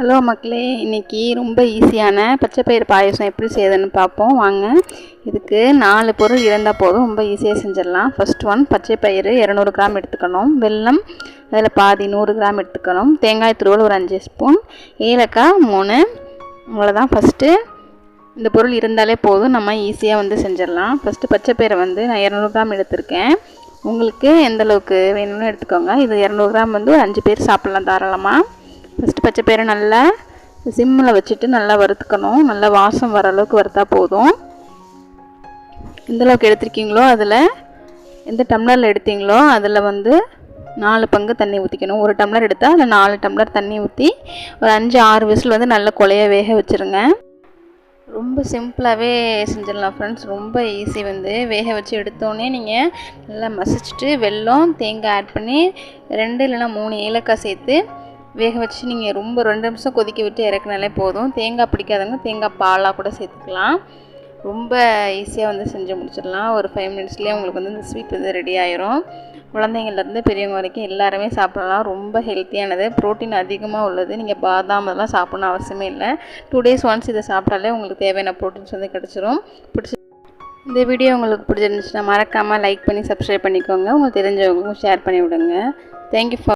Hello மக்களே இன்றைக்கி ரொம்ப ஈஸியான பச்சைப்பயிறு பாயசம் எப்படி செய்யுதுன்னு பார்ப்போம். வாங்க இதுக்கு நாலு பொருள் இருந்தால் போதும் ரொம்ப ஈஸியாக செஞ்சிடலாம். ஃபர்ஸ்ட் ஒன் பச்சை பயிறு இரநூறு கிராம் எடுத்துக்கணும். வெல்லம் அதில் பாதி நூறு கிராம் எடுத்துக்கணும். தேங்காய் துருவல் ஒரு அஞ்சு ஸ்பூன். ஏலக்காய் மூணு. அவ்வளோதான் ஃபஸ்ட்டு இந்த பொருள் இருந்தாலே போதும். நம்ம ஈஸியாக வந்து செஞ்சிடலாம். ஃபஸ்ட்டு பச்சைப்பயிரை வந்து நான் இரநூறு கிராம் எடுத்திருக்கேன். உங்களுக்கு எந்த அளவுக்கு வேணும்னு எடுத்துக்கோங்க. இது இரநூறு கிராம் வந்து ஒரு அஞ்சு பேர் சாப்பிட்லாம் தாராளமாக ஃபஸ்ட்டு பச்சை பயிரை நல்லா சிம்மில் வச்சுட்டு நல்லா வறுத்துக்கணும். நல்லா வாசம் வர அளவுக்கு வறுத்தா போதும். எந்தளவுக்கு எடுத்திருக்கீங்களோ அதில் எந்த டம்ளரில் எடுத்தீங்களோ அதில் வந்து நாலு பங்கு தண்ணி ஊற்றிக்கணும் ஒரு டம்ளர் எடுத்தால் அதில் நாலு டம்ளர் தண்ணி ஊற்றி ஒரு அஞ்சு ஆறு விசில் வந்து நல்லா கொலைய வேக வச்சுருங்க. ரொம்ப சிம்பிளாகவே செஞ்சிடலாம் ஃப்ரெண்ட்ஸ் ரொம்ப ஈஸி வந்து. வேக வச்சு எடுத்தோடனே நீங்கள் நல்லா மசிச்சுட்டு வெல்லம் தேங்காய் ஆட் பண்ணி ரெண்டு இல்லைனா மூணு ஏலக்காய் சேர்த்து வேக வச்சு நீங்கள் ரொம்ப ரெண்டு நிமிஷம் கொதிக்க விட்டு இறக்குனாலே போதும். தேங்காய் பிடிக்காதவங்க தேங்காய் பாலாக கூட சேர்த்துக்கலாம். ரொம்ப ஈஸியாக வந்து செஞ்சு முடிச்சிடலாம். ஒரு ஃபைவ் மினிட்ஸ்லேயே உங்களுக்கு வந்து இந்த ஸ்வீட் வந்து ரெடி ஆயிரும். குழந்தைங்கள்லேருந்து பெரியவங்க வரைக்கும் எல்லாருமே சாப்பிடலாம். ரொம்ப ஹெல்த்தியானது ப்ரோட்டீன் அதிகமாக உள்ளது. நீங்கள் பாதாம் அதெல்லாம் சாப்பிடணும் அவசியமே இல்லை. டூ டேஸ் ஒன்ஸ் இதை சாப்பிட்டாலே உங்களுக்கு தேவையான ப்ரோட்டீன்ஸ் வந்து கிடச்சிரும். பிடிச்சி இந்த வீடியோ உங்களுக்கு பிடிச்சிருந்துச்சுன்னா மறக்காமல் லைக் பண்ணி சப்ஸ்கிரைப் பண்ணிக்கோங்க. உங்களுக்கு தெரிஞ்சவங்களுக்கும் ஷேர் பண்ணி விடுங்க தேங்க்யூ ஃபார்